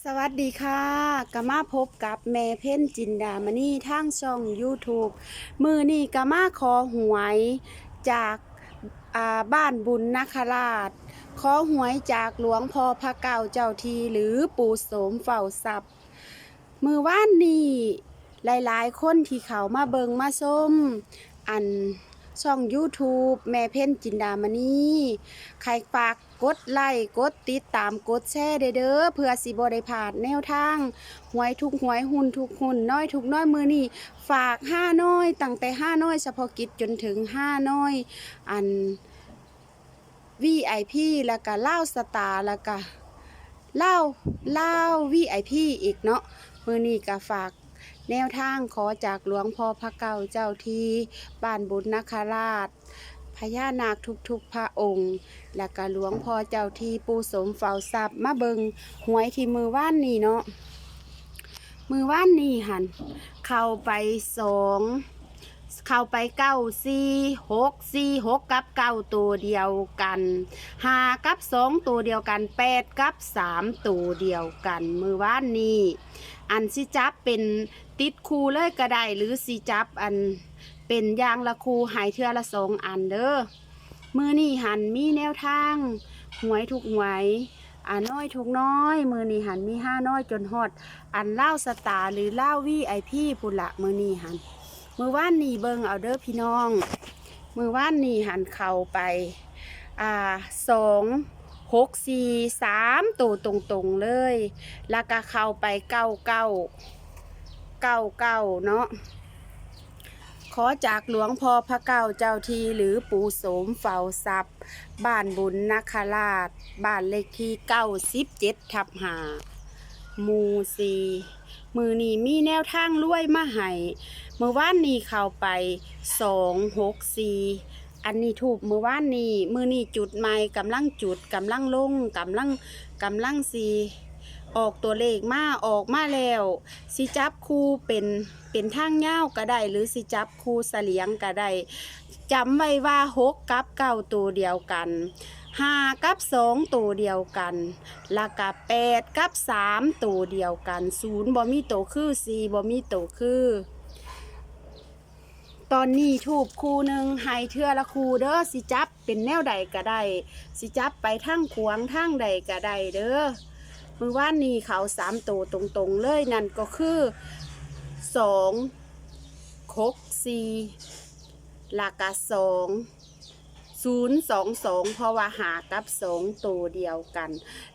สวัสดีค่ะกมาพบกับแม่เพ่นจินดามณีทางช่อง YouTube มือนี่กมาขอหวยจากอ่าบ้านบุญนาคราช ขอหวยจากหลวงพ่อพระเก่าเจ้าทีหรือปู่โสมเฝ้าทรัพย์ มือว่านนี้หลายๆ คนที่เขามาเบิงมาส้มอัน ช่อง YouTube แม่เพ่นจินดามณีใครฝากกดไลค์กดติดตามกดแชร์เด้อเพื่อสิบ่ได้พลาดแนวทางหวยทุกหวยหุ่นทุกหุ่นน้อยทุกน้อยมือนี่ฝากห้าน้อยตั้งแต่ห้าน้อยเฉพาะกิจจนถึงห้าน้อย อัน VIP แล้วก็เล่าสตาร์แล้วก็เล่าเล่า VIP อีกเนาะมือนี่ก็ฝาก แนวทางขอจากหลวงพ่อพระเก่าเจ้าที่บ้านบุญนาคราชพญานาคทุกๆพระองค์ และก็หลวงพ่อเจ้าที่ปูสมเฝ้าทรัพย์มาเบิงหวยที่มือว่านนี่เนาะมือว่านนี่หันเข้าไปสองเข้าไปเก้าสี่หกสี่หกกับเก้าตัวเดียวกันห้ากับสองตัวเดียวกันแปดกับสามตัวเดียวกัน มือว่านนี่ อันสิจับเป็นติดคูเลยก็ได้หรือสิจับอันเป็นยางละคูหายเทือละสองอันเด้อมือนี่หันมีแนวทางหวยถูกหวยอ่าน้อยถูกน้อย มือนี่หันมีห้าน้อยจนฮอด อันเล่าสตาร์หรือเล่าวีไอพี่ปุละมือนี่หันมือว่านนี่เบิงเอาเด้อพี่น้อง มือว่านนี่หันเข่าไปอ่าสอง หกสี่สามตัวตรงๆเลย แล้วก็เข้าไปเก้าเก้าเก้าเก้าเนาะขอจากหลวงพ่อพระเก้าเจ้าทีหรือปู่โสมเฝ้าทรัพย์บ้านบุญนาคราช บ้านเลขที่เก้าสิบเจ็ดทับหาหมูสีมือนีมีแนวทางรวยมาให้เมื่อวานนี้เข้าไปสองหกสี่ อันนี้ถูกมือว่านนี้มือนี้จุดใหม่กำลังจุดกำลังลงกำลังกำลังสีออกตัวเลขมาออกมาแล้วสิจับคู่เป็นเป็นทางเง้าก็ได้ หรือสิจับคู่เสลียงก็ได้จำไว้ว่าหกกับเก้าตัวเดียวกันห้ากับสองตัวเดียวกันแล้วก็แปดกับสามตัวเดียวกันศูนย์บ่มีตัวคือสี่บ่มีตัวคือ ตอนนี้ถูกคู่หนึ่งให้เทื่อละคูเด้อสิจับเป็นแนวใดก็ได้สิจับไปทางขวางทางใดก็ได้เด้อมือว่านนี่เขาสามตัวตรงๆเลยนั่นก็คือสองคกสี่หลักกะสองศูนย์สองสองเพราะว่าหากับสองตัวเดียวกัน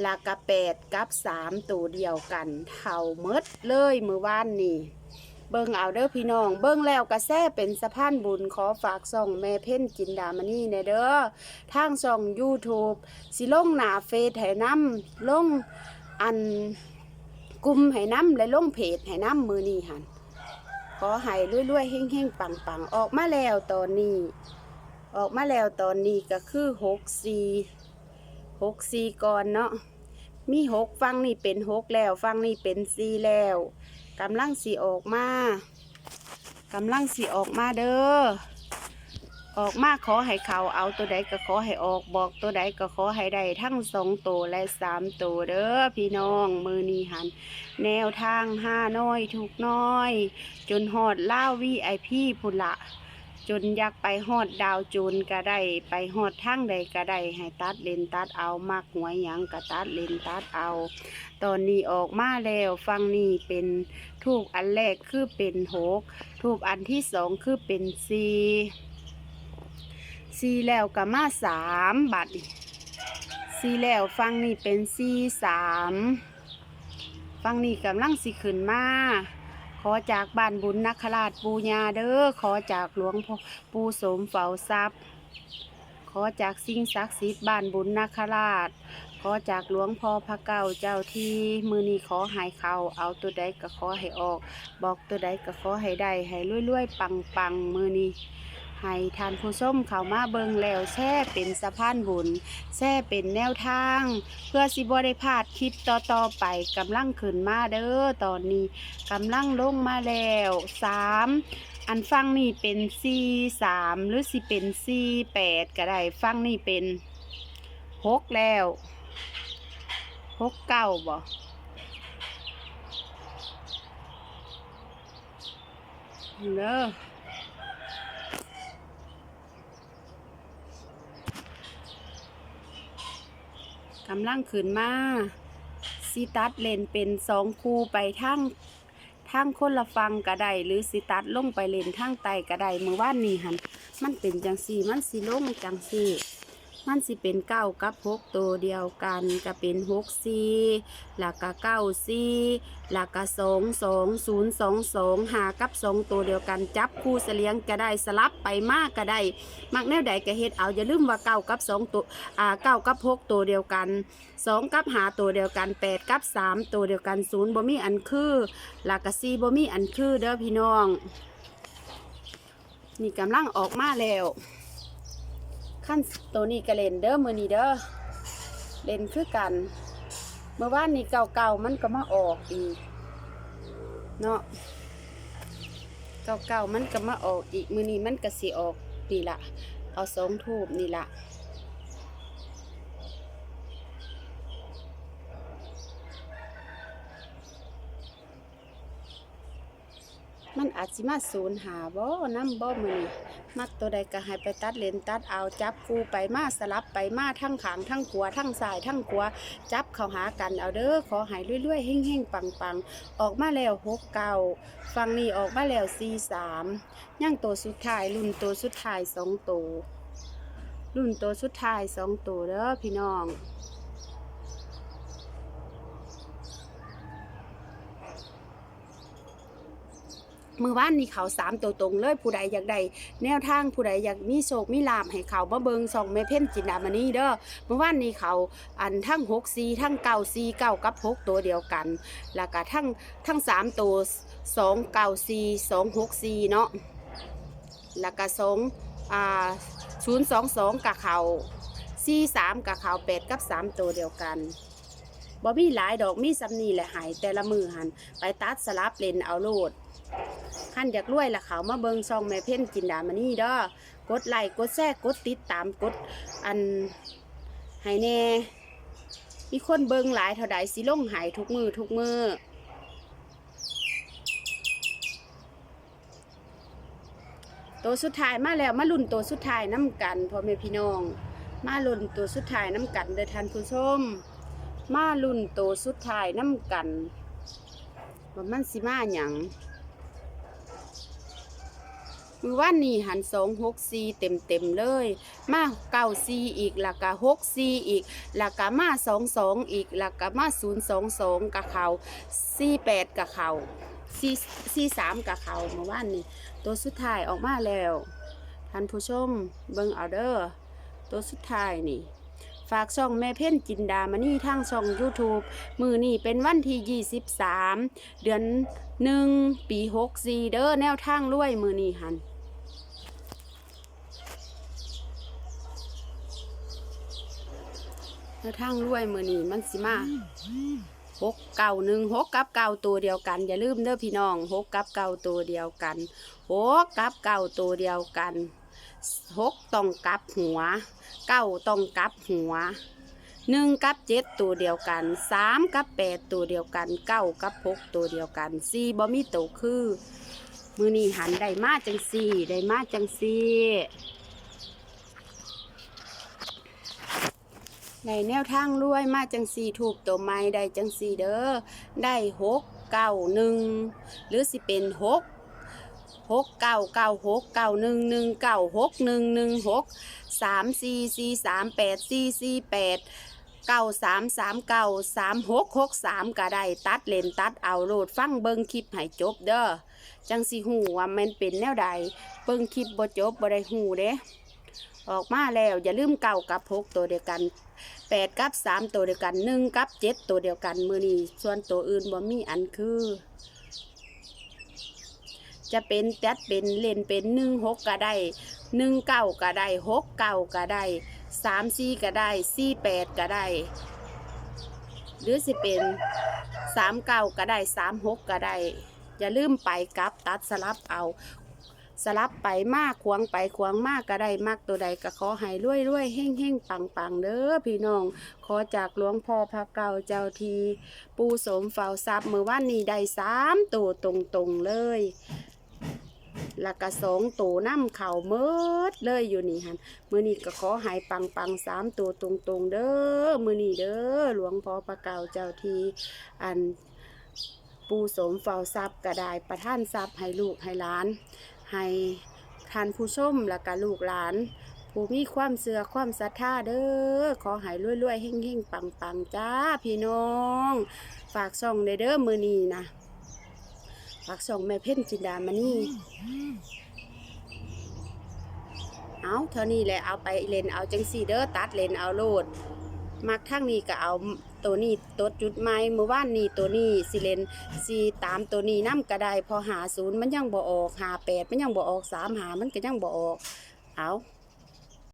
หลักกะแปดกับสามตัวเดียวกันเท่าเมดเลยมือว่านนี่ เบิ่งเอาเด้อพี่น้อง เบิ่งแล้วกระแซเป็นสะพานบุญขอฝากส่องแม่เพ่นจินดามณีในเด้อทางช่อง YouTube สิลงหน้าเฟซให้น้ำลงอันกลุ่มให้น้ำและลงเพจให้น้ำมือนี่หันขอให้รวยๆเฮ่งๆปังๆ ออกมาแล้วตอนนี้ ออกมาแล้วตอนนี้ก็คือหกสี่หกสี่ก่อนเนาะมีหกฟังนี่เป็นหกแล้ว ฟังนี่เป็นสี่แล้ว กำลังสีออกมากำลังสีออกมาเด้อออกมาขอให้เขาเอาตัวใดก็ขอให้ออกบอกตัวใดก็ขอให้ได้ทั้งสองตัวและสามตัวเด้อพี่น้องมือนีหัน แนวทางห้าน้อยถูกน้อย จนหอดล่าวีไอพี่พุนละ จนอยากไปหอดดาวจูนก็ได้ไปหอดทางใดก็ได้ให้ตัดเลนตัดเอามากหัวยหยังก็ตัดเลนตัดเอา ตอนนี้ออกมาแล้วฟังนี่เป็นถูกอันแรกคือเป็นหกถูกอันที่สองคือเป็นสี่สี่แล้วก็มาสามบัดนี้สี่แล้วฟังนี่เป็นสี่สามฟังนี่กำลังสิขึ้นมา ขอจากบ้านบุญนักขราชปูญาเด้อขอจากหลวงปู่สมเฝ้าทรัพย์ ขอจากสิ่งศักดิ์สิทธิ์บ้านบุญนาคราช ขอจากหลวงพ่อพระเก่าเจ้าที่มือนี้ขอหายเขาเอาตัวใดก็ขอให้ออก บอกตัวใดก็ขอให้ได้ให้รวยๆปังๆมือนี้ ให้ทานผู้ส้มเข้ามาเบิงแล้วแช่เป็นสะพานบุญแช่เป็นแนวทาง เพื่อสิบ่ได้พลาดคลิปต่อต่อไปกำลังขึ้นมาเด้อตอนนี้กำลังลงมาแล้วสามอันฟังนี่เป็นสี่สามหรือสิเป็นสี่แปดก็ได้ฟังนี่เป็นหกแล้วหกเก้าบ่เด้ะ กำลังขึ้นมาสิตัดเลนเป็นสองคูไปทั้งทั้งคนละฟังกระไดหรือสิตัดลงไปเลนทั้งไตกระไดเมื่อว่านนี่หันมันเป็นจังสี่มันสิลงจังสี่ มันสิเป็นเก้ากับหกตัวเดียวกันก็เป็นหกสี่หลักก็เก้าสี่หลักก็สองสองศูนย์สองสองหากับสองตัวเดียวกันจับคู่เสลียงก็ได้สลับไปมากก็ได้มักแนวใดก็เฮ็ดเอาอย่าลืมว่าเก้ากับสองตัวอ่าเก้ากับหกตัวเดียวกันสองกับหาตัวเดียวกันแปดกับสามตัวเดียวกันศูนย์บ่มีอันคือหลักกับสี่บ่มีอันคือเด้อพี่น้อง นี่กำลังออกมาแล้ว ขั้นตัวนี้ก็เล่นเด้อมือนี้เด้อเล่นคือกัน เมื่อวานนี้เก่าๆมันก็มาออกอีกเนาะเก่าๆมันก็มาออกอีกมือนี้มันก็สิออกนี่ละเอาสองทูบนี่ละมันอาจสิมาศูนย์หาบ่น้ำบ่มือนี้ มักตัวใดก็ให้ไปตัดเลนตัดเอาจับคู่ไปมาสลับไปมาทั้งขางทั้งขวาทั้งซ้ายทั้งขวาจับเข้าหากันเอาเด้อขอให้เรื่อยๆเฮ่งๆปังๆ ออกมาแล้วหกเก้าฝั่งนี้ออกมาแล้วสี่สามย่างตัวสุดท้ายรุ่นตัวสุดท้ายสองตัวรุ่นตัวสุดท้ายสองตัวเด้อพี่น้อง มือว่านนี่เขาสามตัวตรงเลยผู้ใดอยากได้แนวทางผู้ใดอยากมีโชคมีลาภให้เขามาเบิงส่องแม่เพ่นจินดามานี่เด้อเมื่อวานนี้เขาอันทั้งหกซีทั้งเก้าซีเก้ากับหกตัวเดียวกัน แล้วก็ทั้งทั้งสามตัวสองเก้าซีสองหกซีเนาะแล้วก็สองอ่าศูนย์สองสองกับเขาซีสามกับเขาแปดกับสามตัวเดียวกัน บ่มีหลายดอกมีสำนีแหละหายแต่ละมือหันไปตัดสลับเลนเอาโลดขั้นอยากรวยละเขามาเบิงซองแม่เพ่นจินดามานี่ด้อกดไลค์กดแชร์กดติดตามกดอันให้แน่มีคนเบิงหลายเท่าใดสิลงหายทุกมือทุกมือตัวสุดท้ายมาแล้วมาลุ่นตัวสุดท้ายน้ำกันพ่อแม่พี่น้อง มาลุ่นตัวสุดท้ายน้ำกันเด้อท่านผู้ชม มาลุ่นโตสุดท้ายน้ำกันว่ามันสิมาหยังมือว่านนี่หันสองหกซีเต็มเต็มๆเลย มาเก้าซีอีกแล้วก็หกซีอีกแล้วก็มาสองสองอีกแล้วก็มาศูนย์สองสองกับเขาซีแปดกับเขาซีซีสามกับเขาเมื่อวานนี่ตัวสุดท้ายออกมาแล้วท่านผู้ชมเบิ่งเอาเด้อตัวสุดท้ายนี่ ฝากช่องแม่เพ่นจินดามานี่ทางช่อง YouTube มือนี่เป็นวันที่ 23 เดือนหนึ่งปี 64 เด้อแนวทางรวยมือนี่หันแนวทางรวยมือนี่มันสิมาหกเก่าหนึ่งหกกับเก่าตัวเดียวกัน อย่าลืมเด้อพี่น้องหกกับเก่าตัวเดียวกันหกกับเก่าตัวเดียวกัน หกต้องกลับหัวเก้าต้องกลับหัวหนึ่งกับเจ็ดตัวเดียวกันสามกับแปดตัวเดียวกันเก้ากับหกตัวเดียวกันสี่บ่มีตัวคือ มือนี่หันได้มาจังสี่ได้มาจังสี่ในแนวทางรวยมาจังสี่ถูกตัวไม้ได้จังสี่เด้อได้หกเก้าหนึ่งหรือสิเป็นหก หกเก้าเก้าหกเก้าหนึ่งหนึ่งเก้าหกหนึ่งหนึ่งหกสามสี่สี่สามแปดสี่สี่แปดเก้าสามสามเก้าสามหกหกสามก็ได้ตัดเลนตัดเอาโหลดฟังเบิ้งคลิปให้จบเด้อจังสีหูว่ามันเป็นแนวใดเบิ้งคลิปบ่จบบ่ได้หูเด้ออกมาแล้วอย่าลืมเก่ากับหกตัวเดียวกันแปดกับสามตัวเดียวกันหนึ่งกับเจ็ดตัวเดียวกันมือนี้ส่วนตัวอื่นบ่มีอันคือ จะเป็นจัดเป็นเล่นเป็นหนึ่งหกก็ได้หนึ่งเก้าก็ได้หกเก้าก็ได้สามสี่ก็ได้สี่แปดก็ได้ หรือสิเป็นสามเก้าก็ได้สามหกก็ได้ อย่าลืมไปกลับตัดสลับเอาสลับไปมากควงไปควงมากก็ได้มากตัวใดก็ขอให้รวยรวยเฮ่งเฮ่งปังปังเด้อพี่น้อง ขอจากหลวงพ่อพระเก่าเจ้าที ปูสมเฝ้าทรัพย์มือว่านนี้ได้สามตัวตรงๆเลย แล้วก็สองตัวน้ำเข่าเมิดเลยอยู่นี่หันมือนี้ก็ขอหายปังปังสามตัวตรงตรงเด้อมือนี้เด้อหลวงพ่อประเก่าเจ้าทีอันปูสมเฝ้าทรัพย์กระไดประท่านทรัพย์ให้ลูกให้หลาน ให้ท่านผู้ชมและก็ลูกหลานผู้มีความเสือความศรัทธาเด้อ ขอให้รวยๆเฮ่งๆ ปังๆ จ้า พี่น้อง ฝากส่องเด้อเด้อมือนี้นะ ฝากส่องแม่เพ่นจินดามานี่ เอาเท่านี้แหละเอาไปเลนเอาจังสีเด้อตัดเลนเอาโลด มักทั้งนี้ก็เอาตัวนี้ตัวจุดไม้เมื่อวานนี้ตัวนี้สิเลนสีตามตัวนี้น้ำก็ได้พอหาศูนย์มันยังบ่ออกหาแปดมันยังบ่ออกสามหามันก็ยังบ่ออก เอา